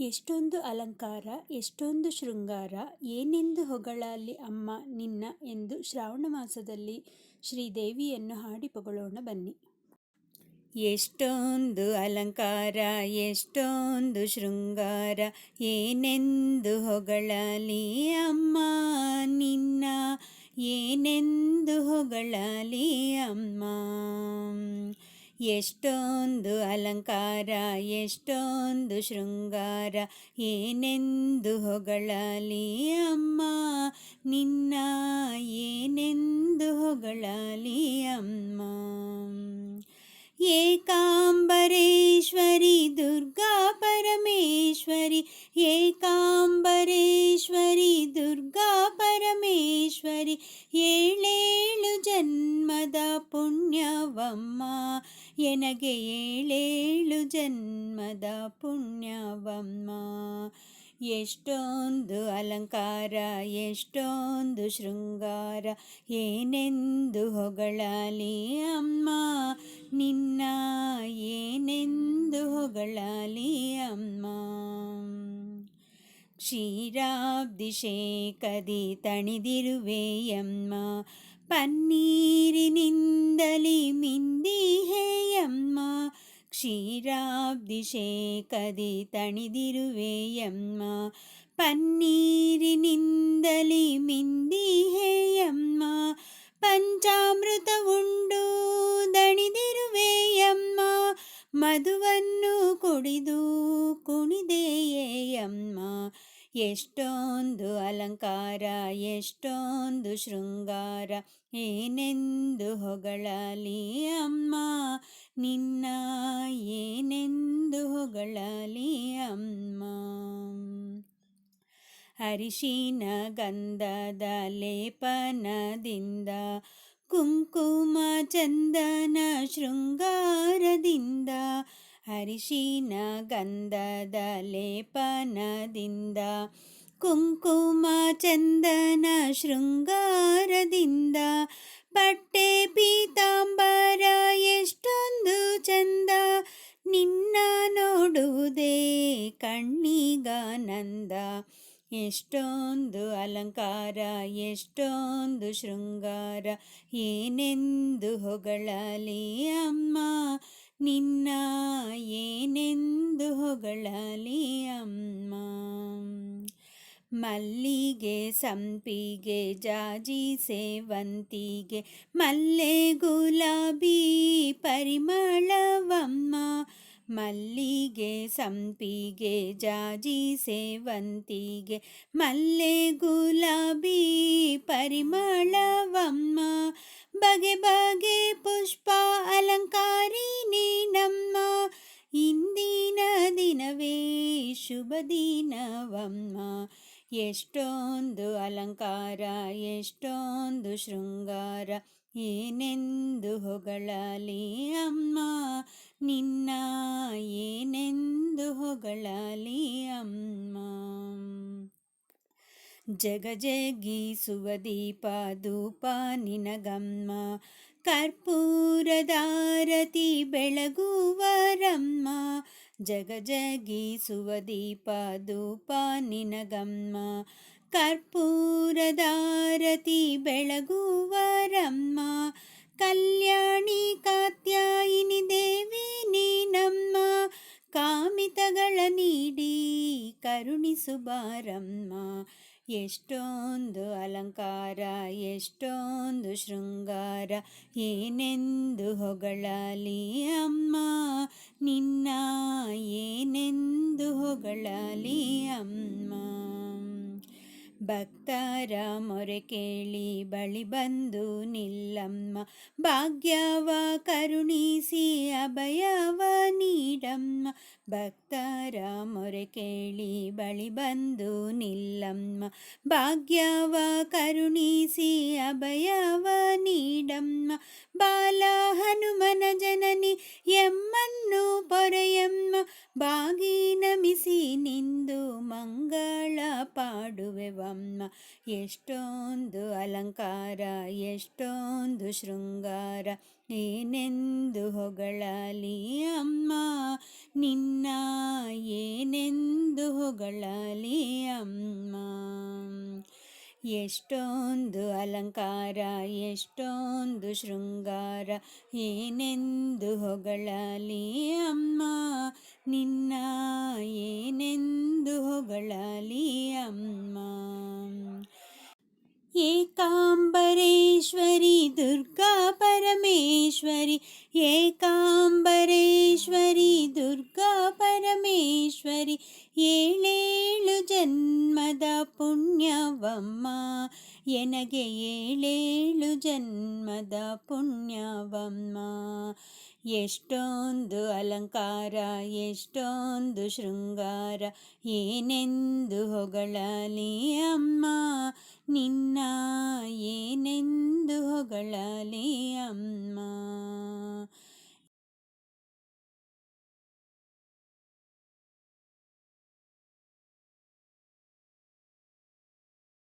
ಎಷ್ಟೊಂದು ಅಲಂಕಾರ, ಎಷ್ಟೊಂದು ಶೃಂಗಾರ, ಏನೆಂದು ಹೊಗಳಲಿ ಅಮ್ಮ ನಿನ್ನ ಎಂದು ಶ್ರಾವಣ ಮಾಸದಲ್ಲಿ ಶ್ರೀದೇವಿಯನ್ನು ಹಾಡಿ ಪೊಗಳೋಣ ಬನ್ನಿ. ಎಷ್ಟೊಂದು ಅಲಂಕಾರ, ಎಷ್ಟೊಂದು ಶೃಂಗಾರ, ಏನೆಂದು ಹೊಗಳಲಿ ಅಮ್ಮ ನಿನ್ನ, ಏನೆಂದು ಹೊಗಳಲಿ ಅಮ್ಮ. ಎಷ್ಟೊಂದು ಅಲಂಕಾರ ಎಷ್ಟೊಂದು ಶೃಂಗಾರ ಏನೆಂದು ಹೊಗಳಲಿ ಅಮ್ಮ? ನಿನ್ನ ಏನೆಂದು ಹೊಗಳಲಿ ಅಮ್ಮ? ಏಕಾಂಬರೇಶ್ವರಿ ದುರ್ಗಾ ಪರಮೇಶ್ವರಿ ಎನಗೆ ಏಳೇಳು ಜನ್ಮದ ಪುಣ್ಯವಮ್ಮ. ಎಷ್ಟೊಂದು ಅಲಂಕಾರ, ಎಷ್ಟೊಂದು ಶೃಂಗಾರ, ಏನೆಂದು ಹೊಗಳಲಿ ಅಮ್ಮ. ನಿನ್ನ ಏನೆಂದು ಹೊಗಳಲಿ ಅಮ್ಮ. ಕ್ಷೀರಾಬ್ದಿಶೇಕದಿ ತಣಿದಿರುವೆಯಮ್ಮ ಪನ್ನೀರಿನಿಂದಲಿ ಮಿಂದಿಹೆಯಮ್ಮ ಕ್ಷೀರಾಬ್ದಿಶೇಕದಿ ತಣಿದಿರುವೆಯಮ್ಮ. ಪನ್ನೀರಿನಿಂದಲಿ ಮಿಂದಿಹೆಯಮ್ಮ ಪಂಚಾಮೃತ ಉಂಡು ದಣಿದಿರುವೆಯಮ್ಮ. ಮಧುವನ್ನು ಕುಡಿದು ಕುಣಿದೆಯೇಯಮ್ಮ. ಎಷ್ಟೊಂದು ಅಲಂಕಾರ, ಎಷ್ಟೊಂದು ಶೃಂಗಾರ, ಏನೆಂದು ಹೊಗಳಲಿ ಅಮ್ಮ, ನಿನ್ನ ಏನೆಂದು ಹೊಗಳಲಿ ಅಮ್ಮ. ಅರಿಶಿನ ಗಂಧದ ಲೇಪನದಿಂದ, ಕುಂಕುಮ ಚಂದನ ಶೃಂಗಾರದಿಂದ ಅರಿಶಿನ ಗಂಧದ ಲೇಪನದಿಂದ, ಕುಂಕುಮ ಚಂದನ ಶೃಂಗಾರದಿಂದ, ಬಟ್ಟೆ ಪೀತಾಂಬರ ಎಷ್ಟೊಂದು ಚಂದ, ನಿನ್ನ ನೋಡುವುದೇ ಕಣ್ಣಿಗಾನಂದ. ಎಷ್ಟೊಂದು ಅಲಂಕಾರ, ಎಷ್ಟೊಂದು ಶೃಂಗಾರ, ಏನೆಂದು ಹೊಗಳಲಿ ಅಮ್ಮ. ನಿನ್ನ ಏನೆಂದು ಹೊಗಳಲಿ ಅಮ್ಮ. ಮಲ್ಲಿಗೆ ಸಂಪಿಗೆ ಜಾಜಿ ಸೇವಂತಿಗೆ ಮಲ್ಲೆ ಗುಲಾಬಿ ಪರಿಮಳವಮ್ಮ. ಮಲ್ಲಿಗೆ ಸಂಪಿಗೆ ಜಾಜಿ ಸೇವಂತಿಗೆ ಮಲ್ಲೆ ಗುಲಾಬಿ ಪರಿಮಳವಮ್ಮ ಬಗೆ ಬಗೆ ಪುಷ್ಪ ಅಲಂಕಾರಿ ನೀನಮ್ಮ ಇಂದಿನ ದಿನವೇ ಶುಭ ದಿನವಮ್ಮ ಎಷ್ಟೊಂದು ಅಲಂಕಾರ ಎಷ್ಟೊಂದು ಶೃಂಗಾರ ಏನೆಂದು ಹೊಗಳಲಿ ಅಮ್ಮ? ನಿನ್ನ ಏನೆಂದು ಹೊಗಳಲಿ ಅಮ್ಮ? ಜಗ ಜಗೀಸುವ ದೀಪ, ಧೂಪ ನಿನಗಮ್ಮ. ಕರ್ಪೂರದಾರತಿ ಬೆಳಗುವರಮ್ಮ. ಜಗ ಜಗೀಸುವ ದೀಪ, ಧೂಪ ನಿನಗಮ್ಮ. ಕರ್ಪೂರದಾರತಿ ಬೆಳಗುವರಮ್ಮ, ಕಲ್ಯಾಣಿ ಕಾತ್ಯಾಯಿನಿ ದೇವಿ ನೀನಮ್ಮ, ಕಾಮಿತಗಳ ನೀಡಿ ಕರುಣಿಸುಬಾರಮ್ಮ ಎಷ್ಟೊಂದು ಅಲಂಕಾರ, ಎಷ್ಟೊಂದು ಶೃಂಗಾರ ಏನೆಂದು ಹೊಗಳಲಿ ಅಮ್ಮ, ನಿನ್ನ ಏನೆಂದು ಹೊಗಳಲಿ ಅಮ್ಮ. ಭಕ್ತರ ಮೊರೆ ಕೇಳಿ ಬಳಿ ಬಂದು ನಿಲ್ಲಮ್ಮ. ಭಾಗ್ಯವ ಕರುಣಿಸಿ ಅಭಯವ ನೀಡಮ್ಮ. ಭಕ್ತರ ಮೊರೆ ಕೇಳಿ ಬಳಿ ಬಂದು ನಿಲ್ಲಮ್ಮ. ಭಾಗ್ಯವ ಕರುಣಿಸಿ ಅಭಯವ ನೀಡಮ್ಮ. ಬಾಲ ಹನುಮನ ಜನನಿ ಎಮ್ಮನ್ನು ಪೊರೆಯಮ್ಮ. ಬಾಗಿ ಪಾಡುವೆವಮ್ಮ ಎಷ್ಟೊಂದು ಅಲಂಕಾರ ಎಷ್ಟೊಂದು ಶೃಂಗಾರ ಏನೆಂದು ಹೊಗಳಲಿ ಅಮ್ಮ? ನಿನ್ನ ಏನೆಂದು ಹೊಗಳಲಿ ಅಮ್ಮ? ಎಷ್ಟೊಂದು ಅಲಂಕಾರ ಎಷ್ಟೊಂದು ಶೃಂಗಾರ ಏನೆಂದು ಹೊಗಳಲಿ ಅಮ್ಮ ನಿನ್ನ ಏನೆಂದು ಹೊಗಳಲಿ ಅಮ್ಮ ಏಕಾಂಬರೇಶ್ವರಿ ದುರ್ಗಾ ಪರಮೇಶ್ವರಿ ಏಕಾಂಬರೇಶ್ವರಿ ದುರ್ಗಾ ಪರಮೇಶ್ವರಿ ಏಳೇಳು ಜನ್ಮದ ಪುಣ್ಯವಮ್ಮ ಎನಗೆ ಏಳೇಳು ಜನ್ಮದ ಪುಣ್ಯವಮ್ಮ ಎಷ್ಟೊಂದು ಅಲಂಕಾರ ಎಷ್ಟೊಂದು ಶೃಂಗಾರ ಏನೆಂದು ಹೊಗಳಲಿ ಅಮ್ಮ ನಿನ್ನ ಏನೆಂದು ಹೊಗಳಲಿ ಅಮ್ಮ